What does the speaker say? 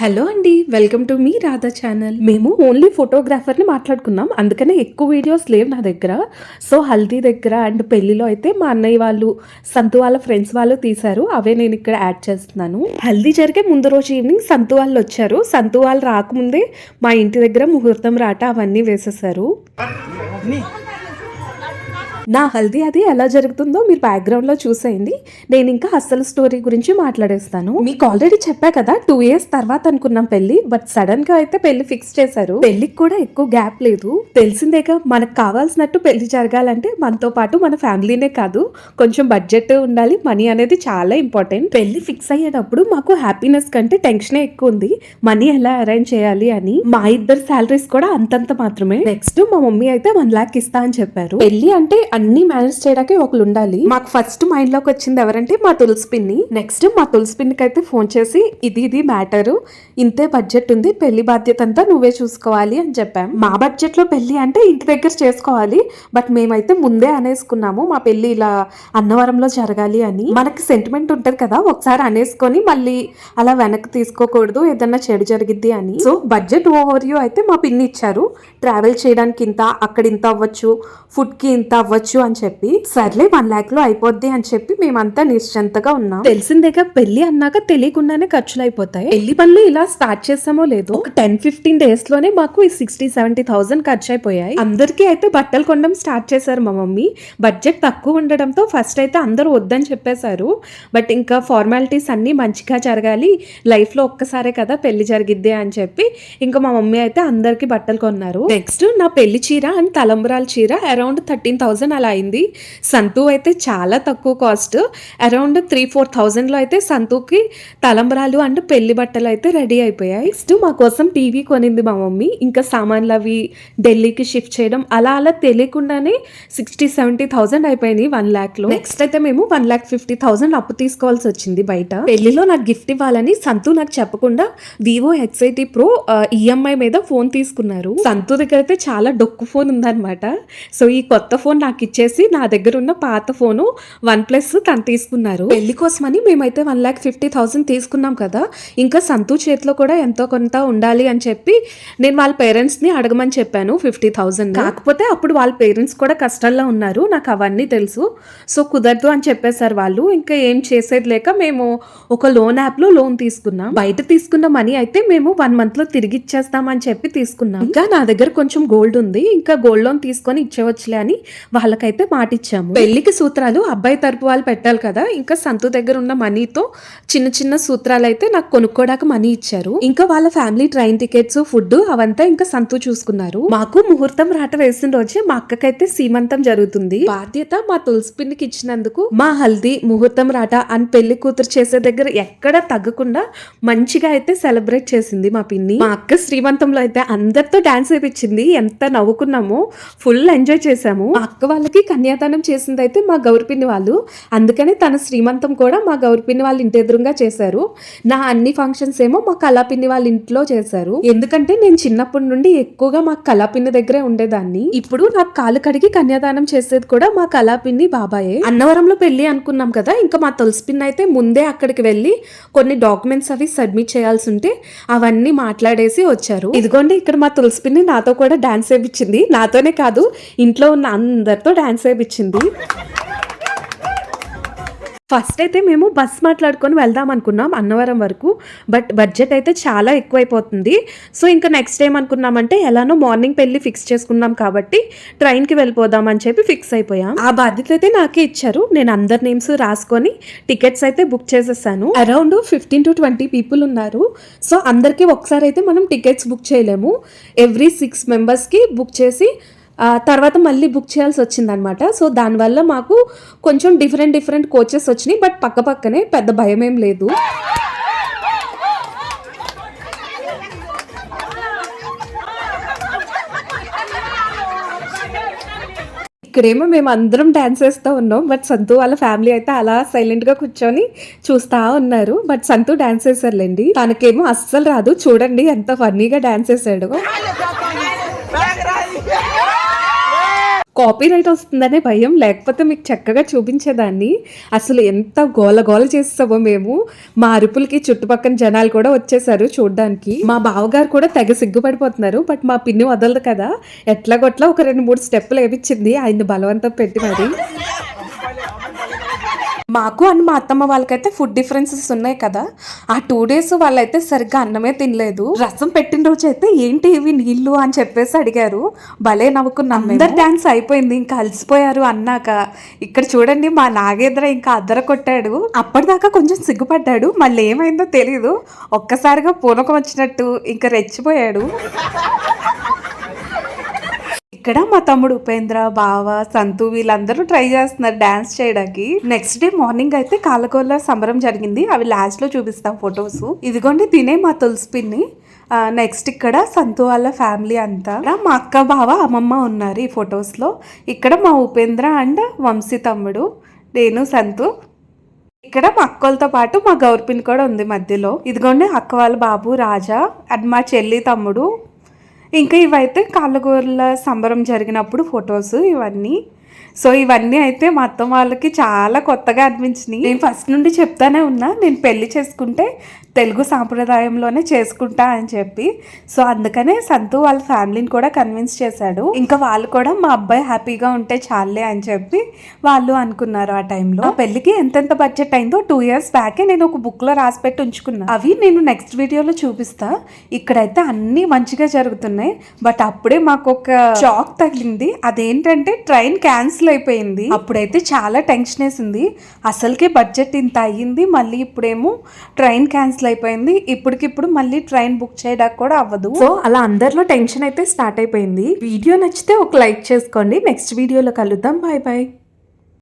Hello అండి welcome to మీ Radha channel. మేము ఓన్లీ ఫోటోగ్రాఫర్ని మాట్లాడుకున్నాం అందుకనే ఎక్కువ వీడియోస్ లేవు నా దగ్గర. సో హల్దీ దగ్గర అండ్ పెళ్ళిలో అయితే మా అన్నయ్య వాళ్ళు సంతు వాళ్ళ ఫ్రెండ్స్ వాళ్ళు తీశారు అవే నేను ఇక్కడ యాడ్ చేస్తున్నాను. హల్దీ జరిగే ముందు రోజు ఈవినింగ్ సంతు వాళ్ళు వచ్చారు. సంతు వాళ్ళు రాకముందే మా ఇంటి దగ్గర ముహూర్తం రాట అవన్నీ వేసేసారు నా హల్దీ అది ఎలా జరుగుతుందో మీరు బ్యాక్గ్రౌండ్లో చూసేయండి. నేను ఇంకా అసలు స్టోరీ గురించి మాట్లాడేస్తాను. మీకు ఆల్రెడీ చెప్పా కదా టూ ఇయర్స్ తర్వాత అనుకున్నాం పెళ్ళి బట్ సడన్గా అయితే పెళ్ళి ఫిక్స్ చేశారు. పెళ్ళికి కూడా ఎక్కువ గ్యాప్ లేదు. తెలిసిందేగా మనకు కావాల్సినట్టు పెళ్ళి జరగాలంటే మనతో పాటు మన ఫ్యామిలీనే కాదు. కొంచెం బడ్జెట్ ఉండాలి మనీ అనేది చాలా ఇంపార్టెంట్ పెళ్ళి ఫిక్స్ అయ్యేటప్పుడు మాకు హ్యాపీనెస్ కంటే టెన్షనే ఎక్కువ ఉంది. మనీ ఎలా అరేంజ్ చేయాలి అని. మా ఇద్దరు శాలరీస్ కూడా అంతంత మాత్రమే. నెక్స్ట్ మా మమ్మీ అయితే వన్ లాక్ ఇస్తా అని చెప్పారు. పెళ్ళి అంటే అన్ని మేనేజ్ చేయడానికి ఒకరు ఉండాలి. మాకు ఫస్ట్ మైండ్లోకి వచ్చింది ఎవరంటే మా తులసి పిన్ని. నెక్స్ట్ మా తులసి పిన్నికి అయితే ఫోన్ చేసి ఇది ఇది మ్యాటరు ఇంతే బడ్జెట్ ఉంది పెళ్ళి బాధ్యత అంతా నువ్వే చూసుకోవాలి అని చెప్పాం. మా బడ్జెట్లో పెళ్ళి అంటే ఇంటి దగ్గర చేసుకోవాలి. బట్ మేమైతే ముందే అనేసుకున్నాము మా పెళ్ళి ఇలా అన్నవరంలో జరగాలి అని. మనకి సెంటిమెంట్ ఉంటది కదా ఒకసారి అనేసుకొని మళ్ళీ అలా వెనక్కి తీసుకోకూడదు ఏదన్నా చెడు జరిగిద్ది అని. సో బడ్జెట్ ఓవర్ వ్యూ అయితే మా పిన్ని ఇచ్చారు. ట్రావెల్ చేయడానికి ఇంత అక్కడ ఇంత అవ్వచ్చు ఫుడ్కి ఇంత అవ్వచ్చు అని చెప్పి సర్లే వన్ లాక్లో అయిపోద్ది అని చెప్పి మేమంతా నిశ్చంతగా ఉన్నాం. తెలిసిందేగా పెళ్ళి అన్నాక తెలియకుండానే ఖర్చులు అయిపోతాయి పెళ్ళి పనులు ఇలా స్టార్ట్ చేసామో లేదో ఒక టెన్ ఫిఫ్టీన్ డేస్లోనే మాకు ఈ సిక్స్టీ సెవెంటీ థౌసండ్ ఖర్చు అయిపోయాయి అందరికీ అయితే బట్టలు కొనడం స్టార్ట్ చేశారు మా మమ్మీ. బడ్జెట్ తక్కువ ఉండడంతో ఫస్ట్ అయితే అందరూ వద్దని చెప్పేశారు. బట్ ఇంకా ఫార్మాలిటీస్ అన్నీ మంచిగా జరగాలి. లైఫ్లో ఒక్కసారే కదా పెళ్ళి జరిగిద్ది అని చెప్పి ఇంకా మా మమ్మీ అయితే అందరికి బట్టలు కొన్నారు. నెక్స్ట్ నా పెళ్ళి చీర అండ్ తలంబరాల చీర అరౌండ్ థర్టీన్ థౌసండ్ అలా అయింది. సంతూ అయితే చాలా తక్కువ కాస్ట్. అరౌండ్ త్రీ ఫోర్ థౌజండ్లో అయితే సంతూకి తలంబరాలు అండ్ పెళ్ళి బట్టలు అయితే రెడీ అయిపోయాయి. నెక్స్ట్ మా కోసం టీవీ కొనింది మా మమ్మీ. ఇంకా సామాన్లు అవి ఢిల్లీకి షిఫ్ట్ చేయడం అలా అలా తెలియకుండానే సిక్స్టీ సెవెంటీ థౌసండ్ అయిపోయినాయి వన్ ల్యాక్లో నెక్స్ట్ అయితే మేము వన్ ల్యాక్ ఫిఫ్టీ థౌసండ్ అప్పు తీసుకోవాల్సి వచ్చింది బయట. పెళ్ళిలో నాకు గిఫ్ట్ ఇవ్వాలని సంతు నాకు చెప్పకుండా Vivo X eighty pro EMI మీద ఫోన్ తీసుకున్నారు. సంతు దగ్గర అయితే చాలా డొక్కు ఫోన్ ఉందన్నమాట. సో ఈ కొత్త ఫోన్ నాకు ఇచ్చేసి నా దగ్గర ఉన్న పాత ఫోను వన్ ప్లస్ తను తీసుకున్నారు. పెళ్ళి కోసమని మేమైతే వన్ ల్యాక్ ఫిఫ్టీ థౌసండ్ తీసుకున్నాం కదా ఇంకా సంతు చేతిలో కూడా ఎంతో కొంత ఉండాలి అని చెప్పి నేను వాళ్ళ పేరెంట్స్ని అడగమని చెప్పాను ఫిఫ్టీ థౌసండ్. కాకపోతే అప్పుడు వాళ్ళ పేరెంట్స్ కూడా కష్టాల్లో ఉన్నారు నాకు అవన్నీ తెలుసు. సో కుదరదు అని చెప్పేశారు వాళ్ళు ఇంకా ఏం చేసేది లేక మేము ఒక లోన్ యాప్లో లోన్ తీసుకున్నాం. బయట తీసుకున్న మనీ అయితే మేము వన్ మంత్లో తిరిగి ఇచ్చేస్తామని చెప్పి తీసుకున్నాం. ఇంకా నా దగ్గర కొంచెం గోల్డ్ ఉంది ఇంకా గోల్డ్ లోన్ తీసుకొని ఇచ్చేవచ్చులే అని వాళ్ళకైతే మాటిచ్చాము. పెళ్ళికి సూత్రాలు అబ్బాయి తరపు వాళ్ళు పెట్టాలి కదా. ఇంకా సంతు దగ్గర ఉన్న మనీతో చిన్న చిన్న సూత్రాలు అయితే నాకు కొనుక్కోడానికి మనీ ఇచ్చారు. ఇంకా వాళ్ళ ఫ్యామిలీ ట్రైన్ టికెట్స్ ఫుడ్ అవంతా ఇంకా సంతు చూసుకున్నారు. మాకు ముహూర్తం రాట వేసిన రోజే మా అక్కకైతే సీమంతం జరుగుతుంది. బాధ్యత మా తులసి పిన్నికి ఇచ్చినందుకు మా హల్దీ ముహూర్తం రాట అని పెళ్ళి కూతురు చేసే దగ్గర ఎక్కడ తగ్గకుండా మంచిగా అయితే సెలబ్రేట్ చేసింది మా పిన్ని. మా అక్క శ్రీమంతంలో అయితే అందరితో డాన్స్ వేపించింది. ఎంత నవ్వుకున్నామో ఫుల్ ఎంజాయ్ చేశాము. మా అక్క వాళ్ళకి కన్యాదానం చేసింది అయితే మా గౌరిపిన్ని వాళ్ళు. అందుకనే తన శ్రీమంతం కూడా మా గౌరిపిన్ని వాళ్ళ ఇంటి ఎదురుగా చేశారు. నా అన్ని ఫంక్షన్స్ ఏమో మా కళాపిన్ని వాళ్ళ ఇంట్లో చేశారు. ఎందుకంటే నేను చిన్నప్పటి నుండి ఎక్కువగా మా కళాపిన్ని దగ్గరే ఉండేదాన్ని. ఇప్పుడు నాకు కాలు కడిగి కన్యాదానం చేసేది కూడా మా కళాపిన్ని బాబాయే. అన్నవరంలో పెళ్ళి అనుకున్నాం కదా ఇంకా మా తులసి అయితే ముందే అక్కడికి వెళ్ళి కొన్ని డాక్యుమెంట్స్ అవి సబ్మిట్ చేయాల్సి ఉంటే అవన్నీ మాట్లాడేసి వచ్చారు. ఇదిగోండి ఇక్కడ మా తులసి పిన్ని నాతో కూడా డాన్స్ వేయించింది నాతోనే కాదు ఇంట్లో ఉన్న అందరితో డాన్స్ వేయించింది ఫస్ట్ అయితే మేము బస్ మాట్లాడుకొని వెళ్దాం అనుకున్నాం అన్నవరం వరకు బట్ బడ్జెట్ అయితే చాలా ఎక్కువైపోతుంది. సో ఇంకా నెక్స్ట్ టైం అనుకున్నామంటే ఎలానో మార్నింగ్ పెళ్ళి ఫిక్స్ చేసుకున్నాం కాబట్టి ట్రైన్కి వెళ్ళిపోదాం అని చెప్పి ఫిక్స్ అయిపోయాం. ఆ బాధ్యత అయితే నాకే ఇచ్చారు. నేను అందరి నేమ్స్ రాసుకొని టికెట్స్ అయితే బుక్ చేసేసాను. Around fifteen to twenty people ఉన్నారు. సో అందరికీ ఒకసారి అయితే మనం టికెట్స్ బుక్ చేయలేము. ఎవ్రీ సిక్స్ మెంబర్స్కి బుక్ చేసి తర్వాత మళ్ళీ బుక్ చేయాల్సి వచ్చిందనమాట సో దానివల్ల మాకు కొంచెం డిఫరెంట్ డిఫరెంట్ కోచెస్ వచ్చినాయి. బట్ పక్క పక్కనే పెద్ద భయం ఏం లేదు. ఇక్కడేమో మేము అందరం డ్యాన్స్ వేస్తూ ఉన్నాం. బట్ సంతు వాళ్ళ ఫ్యామిలీ అయితే అలా సైలెంట్గా కూర్చొని చూస్తా ఉన్నారు. బట్ సంతు డ్యాన్స్ వేశారులేండి తనకేమో అస్సలు రాదు. చూడండి ఎంత ఫన్నీగా డ్యాన్స్ వేసాడు. కాపీ రైట్ వస్తుందనే భయం లేకపోతే మీకు చక్కగా చూపించేదాన్ని. అసలు ఎంత గోల గోల చేస్తామో మేము. మా అరుపులకి చుట్టుపక్కల జనాలు కూడా వచ్చేసారు చూడడానికి. మా బావగారు కూడా తెగ సిగ్గుపడిపోతున్నారు బట్ మా పిన్ని వదలదు కదా. ఎట్లాగొట్లా ఒక రెండు మూడు స్టెప్పులు వేపించింది ఆయన బలవంతం పెట్టి మరి. మాకు అండ్ మా అత్తమ్మ వాళ్ళకైతే ఫుడ్ డిఫరెన్సెస్ ఉన్నాయి కదా. ఆ టూ డేస్ వాళ్ళైతే సరిగ్గా అన్నమే తినలేదు. రసం పెట్టిన రోజు అయితే ఏంటి ఇవి నీళ్ళు అని చెప్పేసి అడిగారు. భలే నవ్వుకున్నాం. అందరు డాన్స్ అయిపోయింది. ఇంకా అలసిపోయారు అన్నాక. ఇక్కడ చూడండి మా నాగేంద్ర ఇంకా అద్దర కొట్టాడు. అప్పటిదాకా కొంచెం సిగ్గుపడ్డాడు. మళ్ళీ ఏమైందో తెలియదు ఒక్కసారిగా పూనకం వచ్చినట్టు ఇంకా రెచ్చిపోయాడు. ఇక్కడ మా తమ్ముడు ఉపేంద్ర బావ సంతు వీళ్ళందరూ ట్రై చేస్తున్నారు డాన్స్ చేయడానికి. నెక్స్ట్ డే మార్నింగ్ అయితే కాలకోల సంబరం జరిగింది. అవి లాస్ట్లో చూపిస్తాం ఫొటోస్ ఇదిగోండి తినే మా తులసి పిన్ని. నెక్స్ట్ ఇక్కడ సంతు వాళ్ళ ఫ్యామిలీ అంతా. మా అక్క బావ అమ్మమ్మ ఉన్నారు ఈ ఫొటోస్లో. ఇక్కడ మా ఉపేంద్ర అండ్ వంశీ తమ్ముడు. నేను సంతు. ఇక్కడ మా అక్కలతో పాటు మా గౌర్పిన్ కూడా ఉంది మధ్యలో. ఇదిగోండి అక్క వాళ్ళ బాబు రాజా అండ్ మా చెల్లి తమ్ముడు. ఇంకా ఇవైతే కాళ్ళగూరల సంబరం జరిగినప్పుడు ఫొటోస్ ఇవన్నీ. సో ఇవన్నీ అయితే మా వాళ్ళకి చాలా కొత్తగా అనిపించినాయి. నేను ఫస్ట్ నుండి చెప్తానే ఉన్నా నేను పెళ్ళి చేసుకుంటే తెలుగు సాంప్రదాయంలోనే చేసుకుంటా అని చెప్పి. సో అందుకనే సంతు వాళ్ళ ఫ్యామిలీని కూడా కన్విన్స్ చేశాడు. ఇంకా వాళ్ళు కూడా మా అబ్బాయి హ్యాపీగా ఉంటే చాలే అని చెప్పి వాళ్ళు అనుకున్నారు ఆ టైంలో. ఆ ఎంతెంత బడ్జెట్ అయిందో టూ ఇయర్స్ బ్యాకే నేను ఒక బుక్లో రాసి పెట్టి ఉంచుకున్నాను అవి నేను నెక్స్ట్ వీడియోలో చూపిస్తా. ఇక్కడైతే అన్ని మంచిగా జరుగుతున్నాయి. బట్ అప్పుడే మాకు ఒక షాక్ తగిలింది. అదేంటంటే ట్రైన్ క్యాన్సిల్ క్యాన్సిల్ అయిపోయింది. అప్పుడైతే చాలా టెన్షన్ వేసింది. అసలుకే బడ్జెట్ ఇంత అయ్యింది. మళ్ళీ ఇప్పుడేమో ట్రైన్ క్యాన్సిల్ అయిపోయింది. ఇప్పటికిప్పుడు మళ్ళీ ట్రైన్ బుక్ చేయడానికి కూడా అవ్వదు. సో అలా అందరిలో టెన్షన్ అయితే స్టార్ట్ అయిపోయింది. వీడియో నచ్చితే ఒక లైక్ చేసుకోండి. నెక్స్ట్ వీడియోలో కలుద్దాం. Bye bye.